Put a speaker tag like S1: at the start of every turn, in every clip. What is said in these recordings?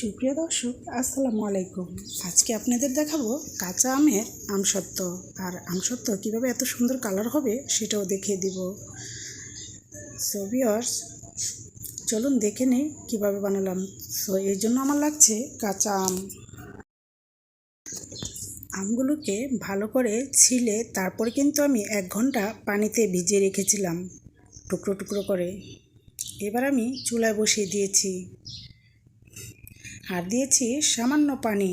S1: সুপ্রিয় দর্শক, আসসালামু আলাইকুম। আজকে আপনাদের দেখাবো কাঁচা আমের আমসত্ত্ব। আর আমসত্ত্ব কীভাবে এত সুন্দর কালার হবে সেটাও দেখিয়ে দিব। সো চলুন দেখে নেই কীভাবে বানালাম। সো এই জন্য আমার লাগছে কাঁচা আম। আমগুলোকে ভালো করে ছিলে তারপরে কিন্তু আমি এক ঘণ্টা পানিতে ভিজিয়ে রেখেছিলাম টুকরো টুকরো করে। এবার আমি চুলায় বসিয়ে দিয়েছি। আর দিয়েছি সামান্য পানি।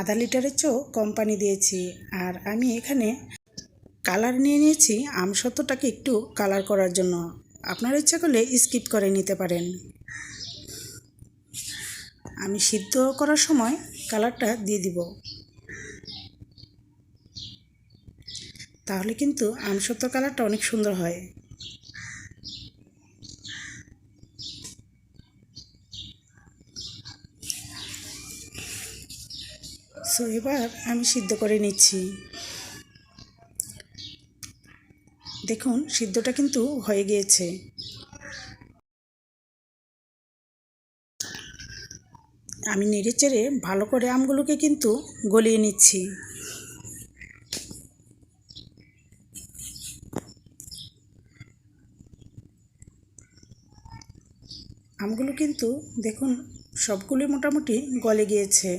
S1: আধা লিটারের চেয়েও কম পানি দিয়েছি। আর আমি এখানে কালার নিয়ে নিয়েছি আমসত্ত্বটাকে একটু কালার করার জন্য। আপনার ইচ্ছা করলে স্কিপ করে নিতে পারেন। আমি সিদ্ধ করার সময় কালারটা দিয়ে দিব। তাহলে কিন্তু আমসত্ত্ব কালারটা অনেক সুন্দর হয়। সো এবার আমি সিদ্ধ করে নিচ্ছি। দেখুন, সিদ্ধটা কিন্তু হয়ে গিয়েছে। আমি নেড়ে চেড়ে ভালো করে আমগুলোকে কিন্তু গলিয়ে নিচ্ছি। আমগুলো কিন্তু দেখুন, সবগুলোই মোটামুটি গলে গিয়েছে।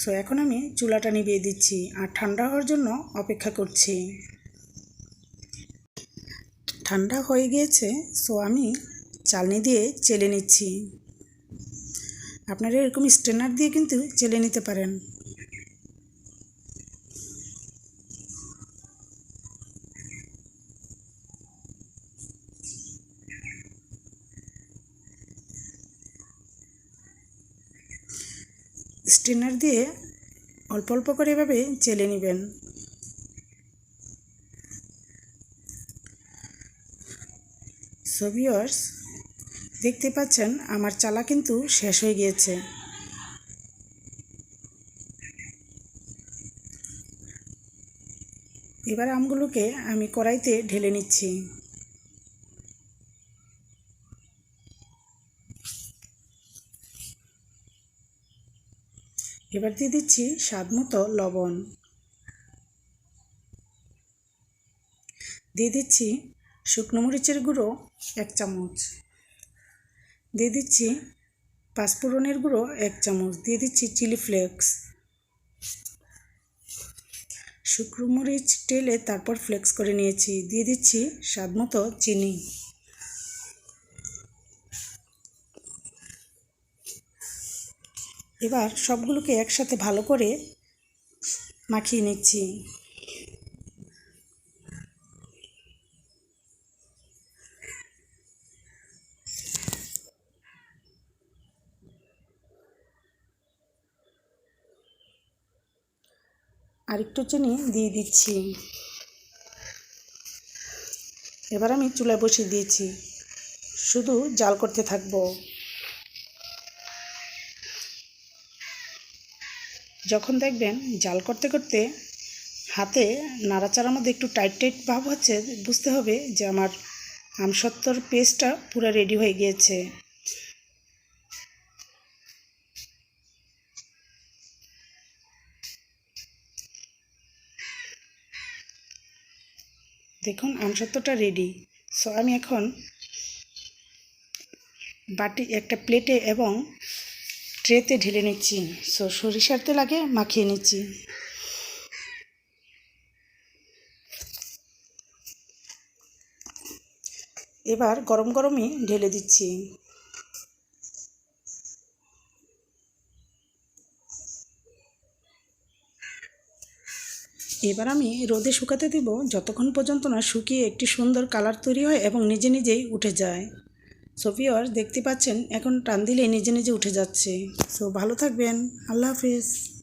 S1: সো এখন আমি চুলাটা নিভিয়ে দিচ্ছি আর ঠান্ডা হওয়ার জন্য অপেক্ষা করছি। ঠান্ডা হয়ে গিয়েছে সো আমি চালনি দিয়ে চেলে নিচ্ছি। আপনারা এরকম স্ট্রেনার দিয়ে কিন্তু চেলে নিতে পারেন। স্ট্রেনার দিয়ে অল্প অল্প করে এভাবে চেলে নেবেন। সোভিয়ার্স দেখতে পাচ্ছেন আমার চালা কিন্তু শেষ হয়ে গিয়েছে। এবার আমগুলোকে আমি কড়াইতে ঢেলে নিচ্ছি। এবার দিয়ে দিচ্ছি স্বাদ মতো লবণ। দিয়ে দিচ্ছি শুকনো মরিচের গুঁড়ো এক চামচ। দিয়ে দিচ্ছি পাঁচফোড়নের গুঁড়ো এক চামচ। দিয়ে দিচ্ছি চিলি ফ্লেক্স। শুকনো মরিচ টেলে তারপর ফ্লেক্স করে নিয়েছি। দিয়ে দিচ্ছি স্বাদ মতো চিনি। এবার সবগুলোকে একসাথে ভালো করে মাখিয়ে নিচ্ছি। আরেকটু চিনি দিয়ে দিচ্ছি। এবার আমি চুলায় বসিয়ে দিয়েছি। শুধু জাল করতে থাকব। যখন দেখবেন জাল করতে করতে হাতে নাড়াচাড়ার মধ্যে একটু টাইট টাইট ভাব হচ্ছে, বুঝতে হবে যে আমার আমসত্ত্বর পেস্টটা পুরো রেডি হয়ে গিয়েছে। দেখুন, আমসত্ত্বটা রেডি সো আমি এখন বাটি, একটা প্লেটে এবং ট্রেতে ঢেলে নিচ্ছি। সো সরিষার তেল আগে মাখিয়ে নিচ্ছি। এবার গরম গরমই ঢেলে দিচ্ছি। এবার আমি রোদে শুকাতে দেব যতক্ষণ পর্যন্ত না শুকিয়ে একটি সুন্দর কালার তৈরি হয় এবং নিজে নিজেই উঠে যায়। সো দেখতে পাচ্ছেন, এখন টান দিলে নিজে নিজে উঠে যাচ্ছে। সো ভালো থাকবেন, আল্লাহ হাফিজ।